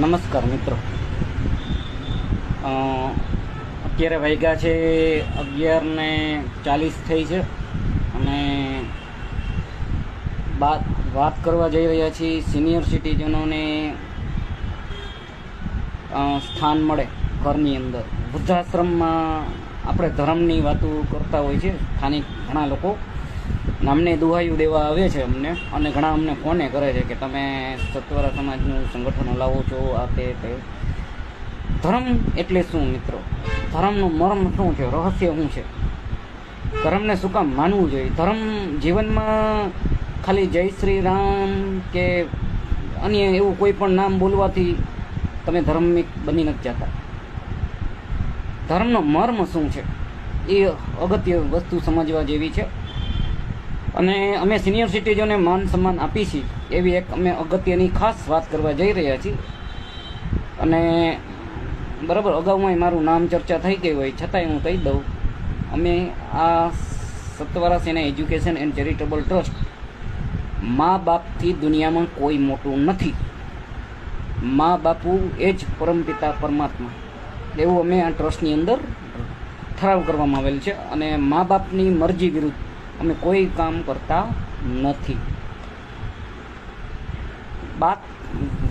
નમસ્કાર મિત્રો. અત્યારે વાગ્યા છે અગિયાર ને ચાલીસ થઈ છે અને બાત, વાત કરવા જઈ રહ્યા છીએ સિનિયર સિટીઝનોને સ્થાન મળે ઘરની અંદર. વૃદ્ધાશ્રમમાં આપણે ધર્મની વાતો કરતા હોય છે, સ્થાનિક ઘણા લોકો. અમને દુહાયું દેવા આવે છે અમને. અને ઘણા અમને ફોને કરે છે કે તમે સત્વરા સમાજનું સંગઠન લાવો છો, આ તે ધર્મ એટલે શું મિત્રો? ધર્મનું મર્મ શું છે? રહસ્ય શું છે? ધર્મને શું કામ માનવું જોઈએ? ધર્મ જીવનમાં ખાલી જય શ્રી રામ કે અન્ય એવું કોઈ પણ નામ બોલવાથી તમે ધાર્મિક બની નથી જતા. ધર્મનો મર્મ શું છે? એ અગત્ય વસ્તુ સમજવા જેવી છે. અને અમે સિનિયર સિટીઝનને માન સન્માન આપી છીએ. એવી એક અમે અગત્યની ખાસ વાત કરવા જઈ રહ્યા છીએ. અને બરાબર અગાઉમાં મારું નામ ચર્ચા થઈ ગઈ હોય, છતાંય હું કહી દઉં, અમે આ સત્વરા સેના એજ્યુકેશન એન્ડ ચેરિટેબલ ટ્રસ્ટ મા બાપથી દુનિયામાં કોઈ મોટું નથી. મા બાપુ એ જ પરમપિતા પરમાત્મા. એવું અમે આ ટ્રસ્ટની અંદર ઠરાવ કરવામાં આવેલ છે અને મા બાપની મરજી વિરુદ્ધ અમે કોઈ કામ કરતા નથી બાત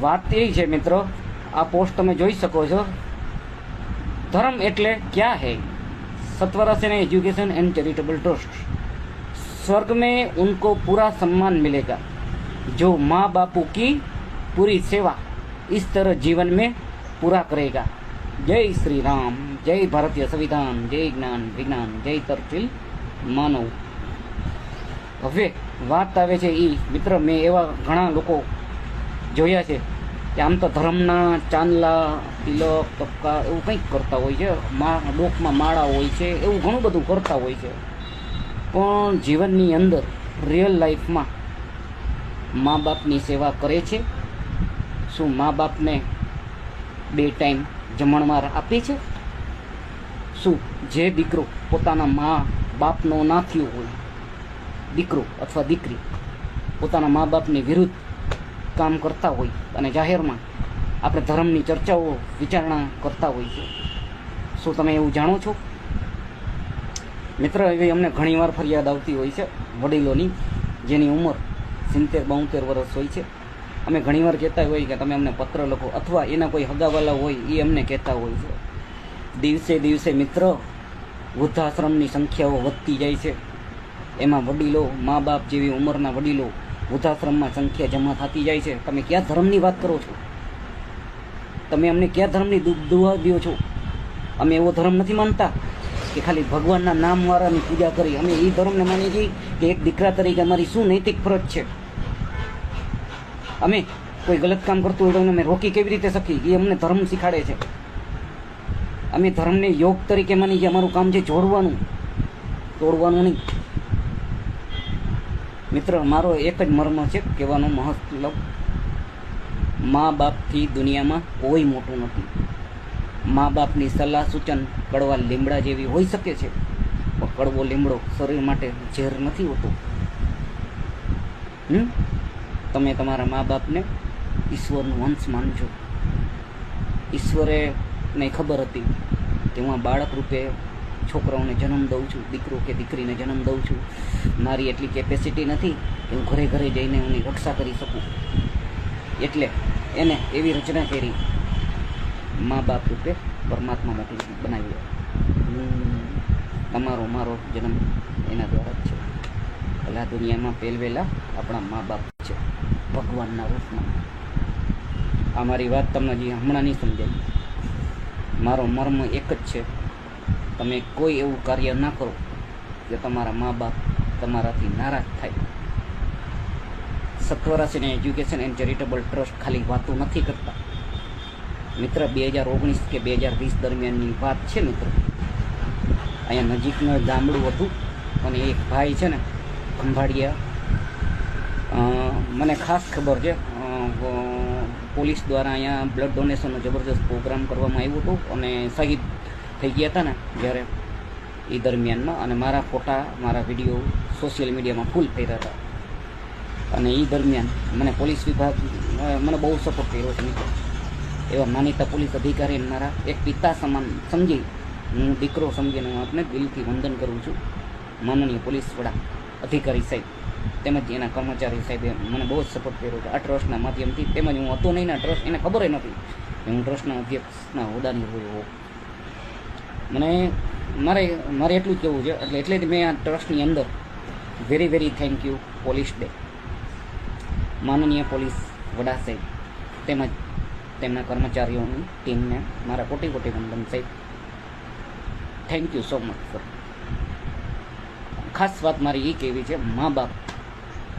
વાત એ છે મિત્રો આ પોસ્ટ તમે જોઈ શકો છો धर्म એટલે क्या है सतवरा सेना एजुकेशन एंड चैरिटेबल ट्रस्ट स्वर्ग में उनको पूरा सम्मान मिलेगा जो माँ बापू की पूरी सेवा इस तरह जीवन में पूरा करेगा जय श्री राम जय भारतीय संविधान जय જ્ઞાન વિજ્ઞાન જય તરફીલ માનવ હવે વાત આવે છે એ મિત્ર, મેં એવા ઘણા લોકો જોયા છે કે આમ તો ધર્મના, ચાંદલા, તિલક તપકા એવું કંઈક કરતા હોય છે. મા, ડોકમાં માળા હોય છે, એવું ઘણું બધું કરતા હોય છે. પણ જીવનની અંદર રિયલ લાઈફમાં મા બાપની સેવા કરે છે. શું મા બાપને બે ટાઈમ જમણવાર આપે છે? શું જે દીકરો પોતાના મા બાપનો ના થયો હોય દીકરો અથવા દીકરી પોતાના મા બાપની વિરુદ્ધ કામ કરતા હોય અને જાહેરમાં આપણે ધર્મની ચર્ચાઓ વિચારણા કરતા હોય છે. શું તમે એવું જાણો છો? મિત્ર, એવી અમને ઘણીવાર ફરિયાદ આવતી હોય છે વડીલોની, જેની ઉંમર સિત્તેર, બોતેર વર્ષ હોય છે. અમે ઘણીવાર કહેતા હોય કે તમે અમને પત્ર લખો અથવા એના કોઈ હગાવાલા હોય એ અમને કહેતા હોય છે. દિવસે દિવસે મિત્ર, વૃદ્ધાશ્રમની સંખ્યાઓ વધતી જાય છે. એમાં વડીલો મા બાપ જેવી ઉંમરના વડીલો વૃદ્ધાશ્રમમાં સંખ્યા જમા થતી જાય છે. તમે કયા ધર્મની વાત કરો છો? તમે અમને કયા ધર્મની દુ- દુઆ દો છો? અમે એવો ધર્મ નથી માનતા કે ખાલી ભગવાનના નામવાળાની પૂજા કરી. અમે એ ધર્મને માનીએ છીએ કે એક દીકરા તરીકે અમારી શું નૈતિક ફરજ છે? અમે કોઈ ગલત કામ કરતું હોય તો અમે રોકી કેવી રીતે શકીએ? એ અમને ધર્મ શીખાડે છે. અમે ધર્મને યોગ તરીકે માની કે અમારું કામ છે જોડવાનું. તોડવાનું નહીં. મિત્ર, મારો એક જ મર્મ છે, કહેવાનો મહત્વ મા બાપથી દુનિયામાં કોઈ મોટું નથી. મા બાપની સલાહ સૂચન કડવા લીમડા જેવી હોઈ શકે છે, પણ કડવો લીમડો શરીર માટે ઝેર નથી હોતો. તમે તમારા મા બાપને ઈશ્વરનું વંશ માનજો. ઈશ્વરે ને ખબર હતી હું બાળક રૂપે છોકરાઓને જન્મ દઉં છું, દીકરો કે દીકરીને જન્મ દઉં છું. મારી એટલી કેપેસિટી નથી કે હું ઘરે ઘરે જઈને એની રક્ષા કરી શકું. એટલે એને એવી રચના કરી મા બાપ રૂપે પરમાત્મા માટે બનાવી તમારો મારો જન્મ એના દ્વારા જ છે. ભલા દુનિયામાં પહેલવેલા આપણા મા બાપ છે, ભગવાનના રૂપમાં. આ મારી વાત તમને હમણાં નહીં સમજાય. મારો મર્મ એક જ છે. તમે કોઈ એવું કાર્ય ના કરો કે તમારા મા બાપ તમારાથી નારાજ થાય. સત્વરાશીને એજ્યુકેશન એન્ડ ચેરિટેબલ ટ્રસ્ટ ખાલી વાતો નથી કરતા. મિત્ર, બે હજાર ઓગણીસ કે બે હજાર વીસ દરમિયાનની વાત છે મિત્ર. અહીંયા નજીકનું ગામડું હતું અને એક ભાઈ છે ને, ખંભાળિયા. મને ખાસ ખબર છે પોલીસ દ્વારા અહીંયા બ્લડ ડોનેશનનો જબરજસ્ત પ્રોગ્રામ કરવામાં આવ્યો હતો અને શહીદ થઈ ગયા હતા ને જ્યારે એ દરમિયાનમાં અને મારા ફોટા, મારા વીડિયો સોશિયલ મીડિયામાં ફૂલ થઈ રહ્યા હતા. અને એ દરમિયાન મને પોલીસ વિભાગ મને બહુ સપોર્ટ કર્યો છે મિત્રો. એવા માનીતા પોલીસ અધિકારીને મારા એક પિતા સમાન સમજી હું દીકરો સમજીને હું આપને દિલથી વંદન કરું છું. માનનીય પોલીસ વડા અધિકારી સાહેબ તેમજ એના કર્મચારી સાહેબે મને બહુ જ સપોર્ટ કર્યો છે. આ ટ્રસ્ટના માધ્યમથી તેમજ હું હતો નહીં ના ટ્રસ્ટ, એને ખબર નથી હું ટ્રસ્ટના અધ્યક્ષના હોદ્દાની રહ્યો મને મારે મારે એટલું જ કહેવું છે. એટલે એટલે જ મેં આ ટ્રસ્ટની અંદર very very thank you police day માનનીય પોલીસ વડા સાહેબ તેમજ તેમના કર્મચારીઓની ટીમને મારા કોટી કોટી વંદન સાહેબ. Thank you so much sir ખાસ વાત મારી એ કહેવી છે, મા બાપ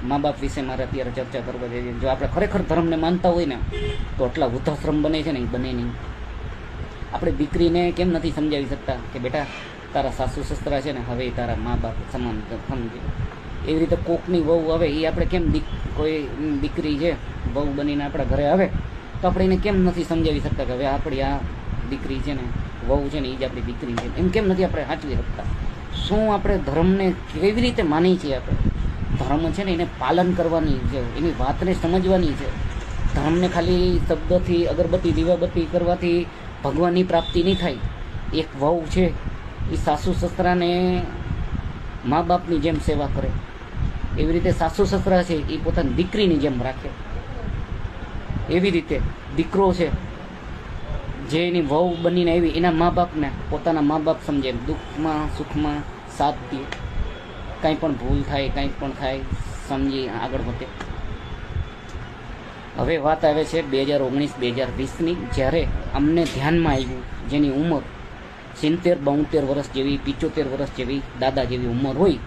મા બાપ વિશે મારે અત્યારે ચર્ચા કરવા જઈએ જો આપણે ખરેખર ધર્મને માનતા હોય ને, તો આટલા વૃદ્ધાશ્રમ બને છે ને એ બને નહીં. આપણે દીકરીને કેમ નથી સમજાવી શકતા કે બેટા, તારા સાસુ સસરા છે ને, હવે તારા મા બાપ સમાન સમજે. એવી રીતે કોકની વહુ આવે એ આપણે કેમ દીક કોઈ દીકરી છે, વહુ બનીને આપણા ઘરે આવે, તો આપણે એને કેમ નથી સમજાવી શકતા કે હવે આપણી આ દીકરી છે ને, વહુ છે ને એ જ આપણી દીકરી છે? એમ કેમ નથી આપણે સાચવી શકતા? શું આપણે ધર્મને કેવી રીતે માની છીએ આપણે? ધર્મ છે ને, એને પાલન કરવાની છે, એની વાતને સમજવાની છે. ધર્મને ખાલી શબ્દથી, અગરબત્તી, દીવાબત્તી કરવાથી ભગવાનની પ્રાપ્તિ નહીં થાય. એક વહુ છે, એ સાસુ સસરાને મા બાપની જેમ સેવા કરે. એવી રીતે સાસુ સસરા છે, એ પોતાની દીકરીની જેમ રાખે. એવી રીતે દીકરો છે, જે એની વહુ બનીને આવી, એના મા બાપને પોતાના મા બાપ સમજે. દુઃખમાં, સુખમાં સાથ દે. કાંઈ પણ ભૂલ થાય, કાંઈ પણ થાય, સમજી આગળ વધે. હવે વાત આવે છે બે હજાર ઓગણીસ, બે હજાર વીસની, જ્યારે અમને ધ્યાનમાં આવ્યું, જેની ઉંમર સિત્તેર, બોતેર વર્ષ જેવી, પિચોતેર વર્ષ જેવી દાદા જેવી ઉંમર હોય,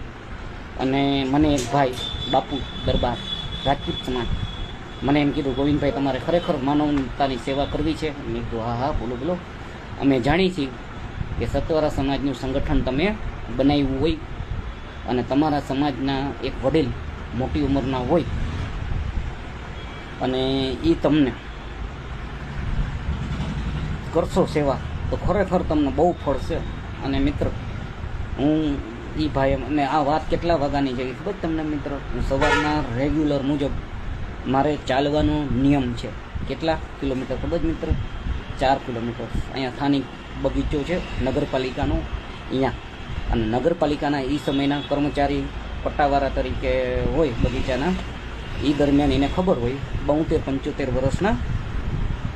અને મને એક ભાઈ, બાપુ દરબાર, રાજપૂત સમાજ, મને એમ કીધું, ગોવિંદભાઈ, તમારે ખરેખર માનવતાની સેવા કરવી છે? મેં કીધું, હા હા, બોલો બોલો. અમે જાણીએ છીએ કે સત્વરા સમાજનું સંગઠન તમે બનાવ્યું હોય અને તમારા સમાજના એક વડીલ મોટી ઉંમરના હોય અને એ તમને કરશો સેવા, તો ખરેખર તમને બહુ ફળશે અને મિત્ર, હું એ ભાઈ અને આ વાત કેટલા વાગ્યાની છે ખબર તમને મિત્ર? હું સવારના રેગ્યુલર મુજબ મારે ચાલવાનો નિયમ છે. કેટલા કિલોમીટર ખબર મિત્ર? ચાર કિલોમીટર. અહીંયા સ્થાનિક બગીચો છે, નગરપાલિકાનો. અહીંયા, અને નગરપાલિકાના એ સમયના કર્મચારી પટ્ટાવાળા તરીકે હોય બગીચાના. એ દરમિયાન એને ખબર હોય, બોતેર, પંચોતેર વર્ષના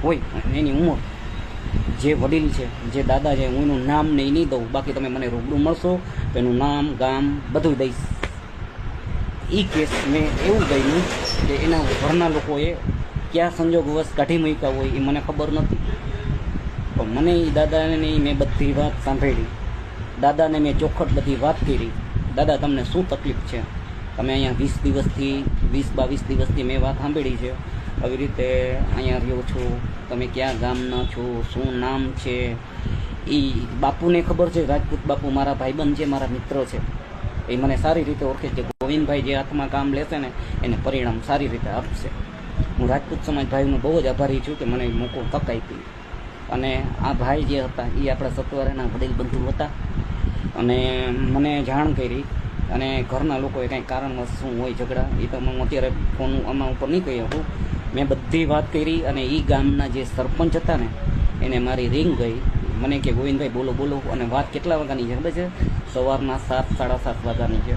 હોય, અને એની ઉંમર. જે વડીલ છે, જે દાદા છે, હું એનું નામ નહીં નહીં દઉં, બાકી તમે મને રૂબરૂ મળશો, તો એનું નામ, ગામ બધું દઈશ. એ કેસ મેં એવું ગયું કે એના ઘરના લોકોએ કયા સંજોગવશ કાઢી મૂક્યા હોય એ મને ખબર નથી. પણ મને એ દાદાને મેં બધી વાત સાંભળી. દાદાને મેં ચોખટ બધી વાત કરી. દાદા, તમને શું તકલીફ છે? તમે અહીંયા વીસ દિવસથી, વીસ, બાવીસ દિવસથી મેં વાત સાંભળી છે. આવી રીતે અહીંયા રહ્યો છો. તમે ક્યાં ગામના છો? શું નામ છે? એ બાપુને ખબર છે? રાજપૂત બાપુ મારા ભાઈબંધ છે, મારા મિત્ર છે. એ મને સારી રીતે ઓળખે છે. ગોવિંદભાઈ જે હાથમાં કામ લેશે ને, એને પરિણામ સારી રીતે આપશે. હું રાજપૂત સમાજ બહુ જ આભારી છું કે મને મોકો તક આપી અને આ ભાઈ જે હતા એ આપણા સત્વરેના વડીલ બંધુ હતા. અને મને જાણ કરી અને ઘરના લોકોએ કાંઈ કારણવશ શું હોય ઝઘડા, એ તો હું અત્યારે ફોન આમાં ઉપર નહીં કહી શકું. મેં બધી વાત કરી અને એ ગામના જે સરપંચ હતા ને, એને મારી રિંગ ગઈ. મને કે, ગોવિંદભાઈ, બોલો બોલો. અને વાત કેટલા વાગ્યાની છે ખબર છે? સવારના સાત, સાડા સાત વાગ્યાની છે.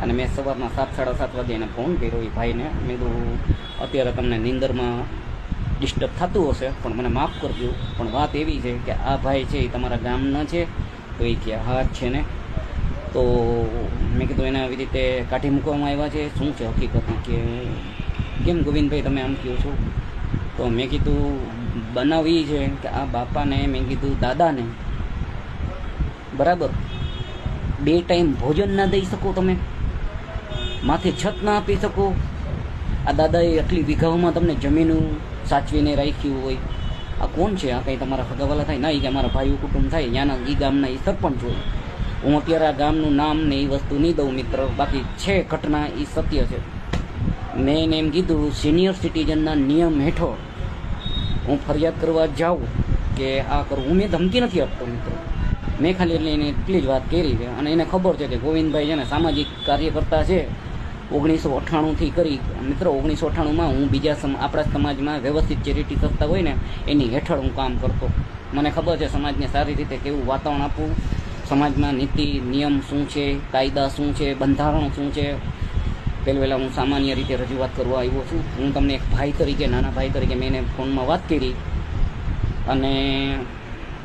અને મેં સવારના સાત, સાડા સાત વાગે એને ફોન કર્યો એ ભાઈને. મેં કીધું, અત્યારે તમને નીંદરમાં ડિસ્ટર્બ થતું હશે, પણ મને માફ કરજો. પણ વાત એવી છે કે આ ભાઈ છે, એ તમારા ગામના છે. તો એ કે, હા, છે ને. તો મેં કીધું એને આવી રીતે કાઢી મૂકવામાં આવ્યા છે. શું છે હકીકતમાં કે કેમ ગોવિંદભાઈ તમે આમ કહો છો? તો મેં કીધું બનાવી છે કે આ બાપાને, મેં કીધું દાદાને. બરાબર? બે ટાઈમ ભોજન ના દઈ શકો તમે? માથે છત ના આપી શકો? આ દાદાએ આટલી વીઘાઓમાં તમને જમીન સાચવીને રાખ્યું હોય. આ કોણ છે? આ કંઈ તમારા ફગાવાલા થાય? ના, એ કે અમારા ભાઈઓ કુટુંબ થાય. ત્યાંના એ ગામના એ સરપંચ હોય. હું અત્યારે આ ગામનું નામ ને એ વસ્તુ નહીં દઉં મિત્ર, બાકી છે ઘટના એ સત્ય છે. મેં એને એમ કીધું સિનિયર સિટીઝનના નિયમ હેઠળ હું ફરિયાદ કરવા જાઉં કે આ કરું. મેં ધમકી નથી આપતો મિત્રો. મેં ખાલી એટલે એને એટલી જ વાત કરી છે. અને એને ખબર છે કે ગોવિંદભાઈ છે ને સામાજિક કાર્યકર્તા છે. ઓગણીસો અઠ્ઠાણુંથી કરી. મિત્રો, ઓગણીસો અઠ્ઠાણુંમાં હું બીજા આપણા સમાજમાં વ્યવસ્થિત ચેરિટી સંસ્થા હોય ને, એની હેઠળ હું કામ કરતો. મને ખબર છે સમાજને સારી રીતે કેવું વાતાવરણ આપવું. સમાજમાં નીતિ, નિયમ શું છે, કાયદા શું છે, બંધારણ શું છે? પહેલાં પહેલાં હું સામાન્ય રીતે રજૂઆત કરવા આવ્યો છું. હું તમને એક ભાઈ તરીકે, નાના ભાઈ તરીકે મેં એને ફોનમાં વાત કરી અને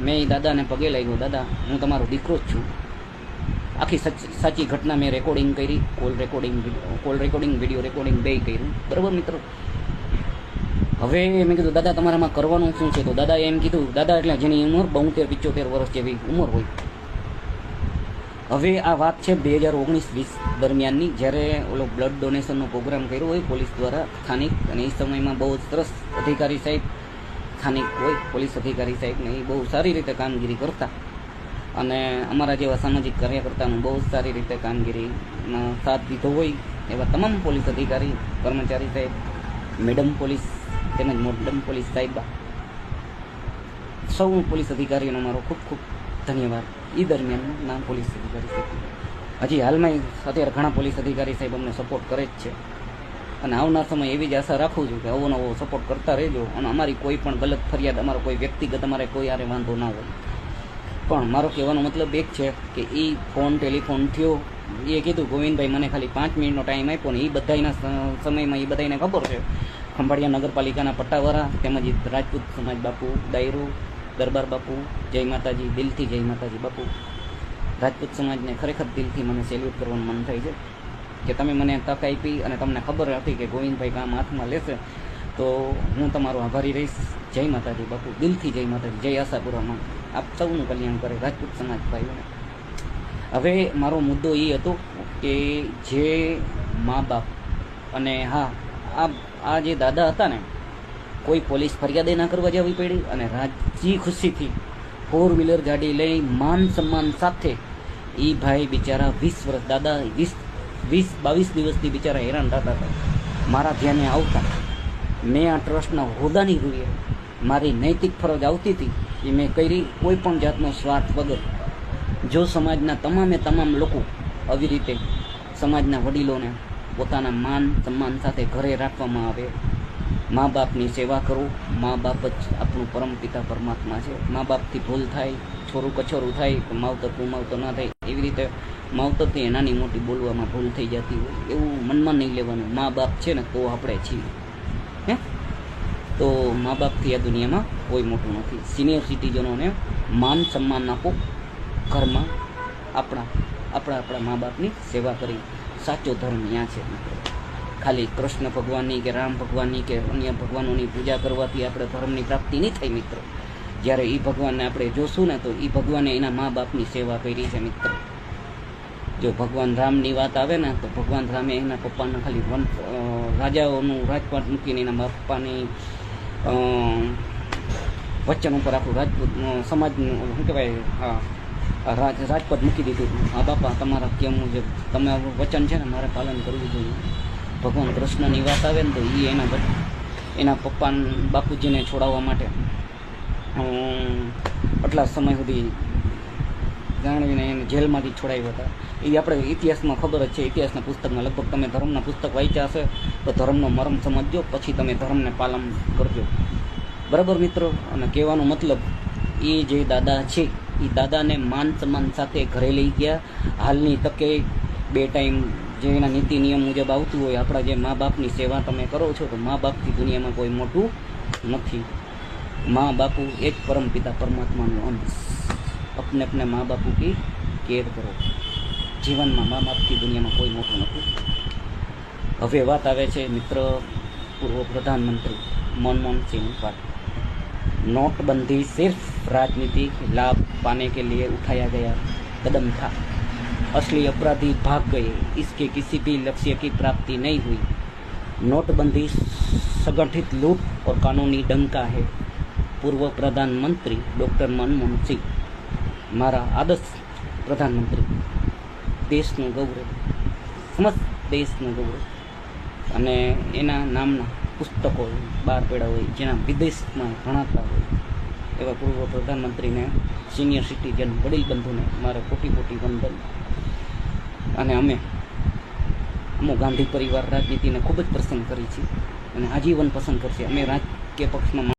મેં દાદાને પગે લાગ્યો, દાદા, હું તમારો દીકરો જ છું. આખી સચ- સાચી ઘટના મેં રેકોર્ડિંગ કરી call recording call recording video recording બે કર્યું. બરાબર મિત્રો? હવે મેં કીધું, દાદા, તમારામાં કરવાનું શું છે? તો દાદાએ એમ કીધું, દાદા, એટલે જેની ઉંમર બોતેર પિચોતેર વર્ષ જેવી ઉંમર હોય. હવે આ વાત છે બે હજાર ઓગણીસ વીસ દરમિયાનની. જ્યારે ઓલો બ્લડ ડોનેશનનો પ્રોગ્રામ કર્યો હોય, પોલીસ દ્વારા સ્થાનિક, અને એ સમયમાં બહુ સરસ અધિકારી સાહેબ સ્થાનિક હોય, પોલીસ અધિકારી સાહેબને એ બહુ સારી રીતે કામગીરી કરતા. અને અમારા જેવા સામાજિક કાર્યકર્તાનું બહુ સારી રીતે કામગીરીમાં સાથ દીધો હોય, એવા તમામ પોલીસ અધિકારી, કર્મચારી સાહેબ મેડમ પોલીસ, તેમજ મોડમ પોલીસ સાહેબ. સૌ પોલીસ અધિકારીઓનો મારો ખૂબ ખૂબ ધન્યવાદ. એ દરમિયાન નામ પોલીસ અધિકારી સાહેબ. હજી હાલમાં અત્યારે ઘણા પોલીસ અધિકારી સાહેબ અમને સપોર્ટ કરે જ છે. અને આવનાર સમય એવી જ આશા રાખું છું કે આવો નવો સપોર્ટ કરતા રહેજો અને અમારી કોઈ પણ ગલત ફરિયાદ, અમારો કોઈ વ્યક્તિગત, અમારે કોઈ આરે વાંધો ના હોય. પણ મારો કહેવાનો મતલબ એક છે કે એ ફોન, ટેલિફોન થયો. એ કીધું, ગોવિંદભાઈ, મને ખાલી પાંચ મિનિટનો ટાઈમ આપ્યો ને એ બધાના સમયમાં એ બધાને ખબર છે. ખંભાળિયા નગરપાલિકાના પટ્ટાવાળા તેમજ રાજપૂત સમાજ બાપુ, ડાયરો દરબાર બાપુ, જય માતાજી, દિલથી જય માતાજી બાપુ. રાજપૂત સમાજને ખરેખર દિલથી મને સેલ્યુટ કરવાનું મન થાય છે કે તમે મને તક આપી અને તમને ખબર હતી કે ગોવિંદભાઈ કામ હાથમાં લેશે, તો હું તમારો આભારી રહીશ. જય માતાજી બાપુ, દિલથી જય માતાજી, જય આશાપુરામાં. આપ સૌનું કલ્યાણ કરે રાજપૂત સમાજ ભાઈઓને. હવે મારો મુદ્દો એ હતો કે જે મા બાપ અને હા, આ આ જે દાદા હતા ને કોઈ પોલીસ ફરિયાદે ના કરવા જવી પડી અને રાજી ખુશીથી ફોર વ્હીલર ગાડી લઈ માન સન્માન સાથે એ ભાઈ બિચારા વીસ વર્ષ દાદા, વીસ વીસ, બાવીસ દિવસથી બિચારા હેરાન થતા હતા. મારા ધ્યાને આવતા મેં આ ટ્રસ્ટના હોદ્દાની રૂએ મારી નૈતિક ફરજ આવતી હતી એ મેં કરી કોઈ પણ જાતનો સ્વાર્થ વગર. જો સમાજના તમામે તમામ લોકો આવી રીતે સમાજના વડીલોને પોતાના માન સન્માન સાથે ઘરે રાખવામાં આવે મા બાપની સેવા કરો. મા બાપ જ આપણું પરમ પિતા પરમાત્મા છે. મા બાપથી ભૂલ થાય, છોરું કછોરું થાય, તો માવતર કુમાવતર ના થાય, એવી રીતે માવતરથી નાની મોટી બોલવામાં ભૂલ થઈ જતી હોય, એવું મનમાં નહીં લેવાનું. મા બાપ છે ને, તો આપણે છીએ. હે? તો મા બાપથી આ દુનિયામાં કોઈ મોટું નથી. સિનિયર સિટીઝનોને માન સન્માન આપો. ઘરમાં આપણા આપણા આપણા મા બાપની સેવા કરી. સાચો ધર્મ ત્યાં છે, મિત્રો. ખાલી કૃષ્ણ ભગવાનની કે રામ ભગવાનની કે અન્ય ભગવાનોની પૂજા કરવાથી આપણે ધર્મની પ્રાપ્તિ નહીં થાય મિત્રો. જ્યારે એ ભગવાનને આપણે જોશું ને તો એ ભગવાને એના મા બાપની સેવા કરી છે મિત્રો. જો ભગવાન રામની વાત આવે ને તો ભગવાન રામે એના પપ્પાને ખાલી વન રાજાઓનું રાજપાટ મૂકીને એના પપ્પાની વચન ઉપર આખું રાજપૂત સમાજનું શું કહેવાય, હા રાજ રાજપદ મૂકી દીધું. હા બાપા તમારા કેમ મુજબ, તમે વચન છે ને મારે પાલન કરવું જોઈએ. ભગવાન કૃષ્ણની વાત આવે ને તો એ એના એના પપ્પા બાપુજીને છોડાવવા માટે આટલા સમય સુધી જાણવીને એને જેલમાંથી છોડાવ્યા હતા. એ આપણે ઇતિહાસમાં ખબર જ છે, ઇતિહાસના પુસ્તકમાં લગભગ તમે ધર્મના પુસ્તક વાંચ્યા હશે, તો ધર્મનો મરમ સમજજો, પછી તમે ધર્મને પાલન કરજો. બરાબર મિત્રો? અને કહેવાનો મતલબ એ જે દાદા છે એ દાદાને માન સન્માન સાથે ઘરે લઈ ગયા. હાલની તકે બે ટાઈમ જે એના નીતિ નિયમ મુજબ આવતું હોય આપણા જે મા બાપની સેવા તમે કરો છો તો મા બાપથી દુનિયામાં કોઈ મોટું નથી माँ बापू एक परम पिता परमात्मा નો અંશ अपने अपने माँ बापू की કેર કરો જીવનમાં મા બાપથી દુનિયામાં કોઈ મોટું નથી હવે વાત આવે છે મિત્ર પૂર્વ પ્રધાનમંત્રી मनमोहन सिंह पर नोटबंदी सिर्फ राजनीतिक लाभ पाने के लिए उठाया गया कदम था असली अपराधी भाग गए इसके किसी भी लक्ष्य की प्राप्ति नहीं हुई नोटबंदी संगठित लूट और कानूनी डंका है પૂર્વ પ્રધાનમંત્રી ડૉક્ટર મનમોહન સિંહ મારા આદર્શ પ્રધાનમંત્રી દેશનું ગૌરવ સમસ્ત દેશનું ગૌરવ અને એના નામના પુસ્તકો બહાર પડ્યા હોય જેના વિદેશમાં ભણાતા હોય એવા પૂર્વ પ્રધાનમંત્રીને સિનિયર સિટીઝન વડીલ બંધુને મારે કોટી કોટી વંદન અને અમે અમુક ગાંધી પરિવાર રાજનીતિને ખૂબ જ પસંદ કરી છે અને આજીવન પસંદ કરશે. અમે રાજકીય પક્ષમાં